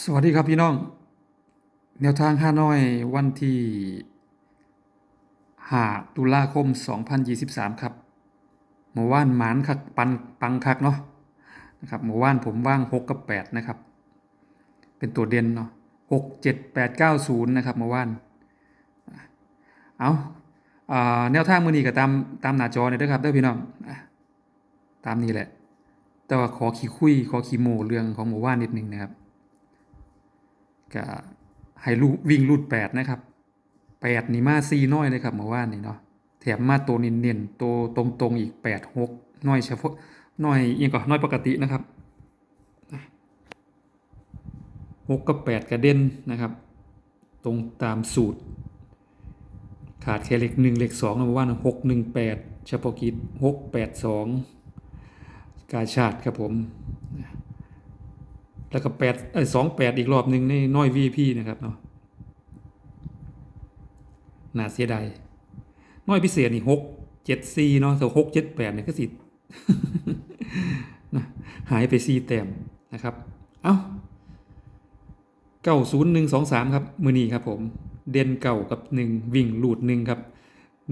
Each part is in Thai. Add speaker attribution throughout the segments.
Speaker 1: สวัสดีครับพี่น้อง แนวทางห้าน้อยวันที่5ตุลาคม 2023 ครับเมื่อวานหมานคักปันปังคักเนาะนะครับเมื่อวานผมว่าง 6 กับ 8 นะครับ เป็นตัวเด่นเนาะ6 7 8 9 0 นะครับเมื่อวาน เอาแนวทางมือนี้ก็ตามตามหน้าจอเนี่ยเด้อครับเด้อพี่น้อง ตามนี้แหละ แต่ว่าขอขี้คุย ขอขี้โมเรื่องของหมู่ว่านนิดนึงนะครับ ก็ให้ลูวิ่งรูดแปดนะครับแปดนี่มาซีน้อยเลยครับเมื่อวานนี่เนาะแถมมาตัวเน้นๆตัวตรงๆอีกแปดหกน้อยเฉพาะน้อยเองก่อนน้อยปกตินะครับหกกับแปดกระเด็นนะครับ ตรงตามสูตร ขาดแค่เลขหนึ่งเลขสองนะเมื่อวานหกหนึ่งแปดเฉพาะกิจหกแปดสองกาชาติครับผม แล้วก็แปดเอ้สองแปดอีกรอบหนึ่งในน้อยวีพีนะครับเนาะน่าเสียดายน้อยพิเศษนี่หกเจ็ดสี่เนาะแต่หกเจ็ดแปดเนี่ยก็สินะหายไปสี่แต้มนะครับ เอ้าเก้าศูนย์หนึ่งสองสามครับ มือนี้ครับผม เด่นเก่ากับหนึ่งวิ่งหลุดหนึ่งครับ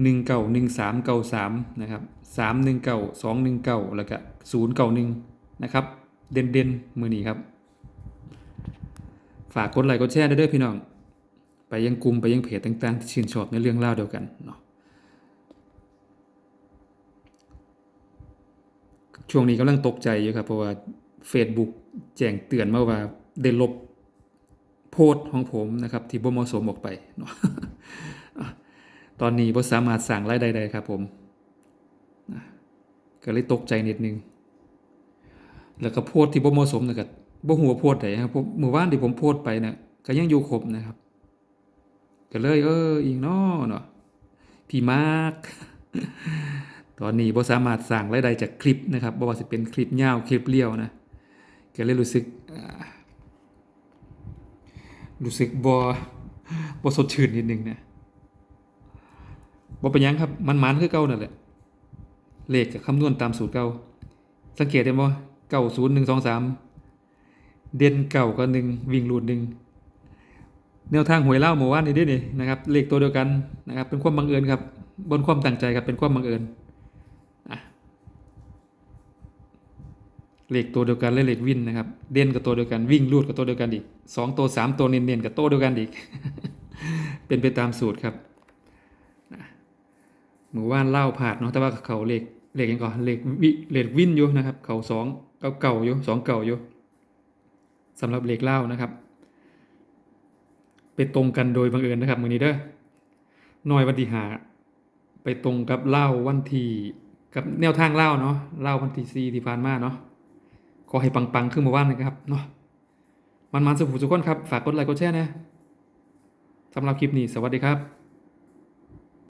Speaker 1: หนึ่งเก่าหนึ่งสามเก่าสามนะครับสามหนึ่งเก่าสองหนึ่งเก่าแล้วก็ศูนย์เก่าหนึ่งนะครับ เด่นเด่นมือนี้ครับ ฝากกดไลค์กดแชร์ได้ด้อพี่น้อง ไปยังกลุ่มไปยังเพจต่างๆที่ชื่นชอบในเรื่องเล่าเดียวกันเนาะช่วงนี้กำลังตกใจอยู่ครับเพราะว่า Facebook แจ้งเตือนมาว่าได้ลบโพสของผมนะครับที่บ่เหมาะสมออกไปเนาะตอนนี้บ่สามารถสั่งรายได้ได้ครับผมก็เลยตกใจนิดนึง แล้วก็โพสที่บ่เหมาะสมนะก็บ่ ฮู้ว่าโพสต์ใดครับผมเมื่อวานที่ผมโพสต์ไปน่ะก็ยังอยู่ครบนะครับก็เลย เอออีกเนาะเนาะพี่มาร์คตอนนี้บ่สามารถสร้างรายได้จากคลิปนะครับบ่ว่าสิเป็นคลิปยาวคลิปเรียวนะก็เลยรู้สึกรู้สึกบ่บ่สดชื่นนิดนึงนะบ่เป็นยังครับมันมันคือเก่านั่นแหละเลขก็คำนวณตามสูตรเก่าสังเกตได้บ่เก้าศูนย์หนึ่งสองสาม เด่นเก่าก็หนึ่งวิ่งรูดหนึ่งแนวทางหวยเล่าเมื่อวานนี้เด้นี่นะครับเลขตัวเดียวกันนะครับเป็นความบังเอิญครับบนความตั้งใจครับเป็นความบังเอิญอะเลขตัวเดียวกันและเลขวินนะครับเด่นกับตัวเดียวกันวิ่งรูดกับตัวเดียวกันอีกสองตัวสามตัวเน้นๆกับตัวเดียวกันอีก เป็นไปตามสูตรครับหมู่ว่านเล่าผาดเนาะแต่ว่าเขาเลขเลขยังก่อนเลขวิเลขวินอยู่นะครับ เขาสองเก่าเก่าอยู่สองเก่าอยู่ สำหรับเลขเล่านะครับไปตรงกันโดยบังเอิญนะครับมือนี้เด้อหน่อยวันที่หาไปตรงกับเล่าวันที่กับแนวทางเล่าเนาะเล่าวันที่สี่ที่ผ่านมาเนาะขอให้ปังๆขึ้นมาว่านนะครับเนาะมันมันสุขุสุขคนครับ ฝากกดไลค์กดแชร์นะสำหรับคลิปนี้ สวัสดีครับ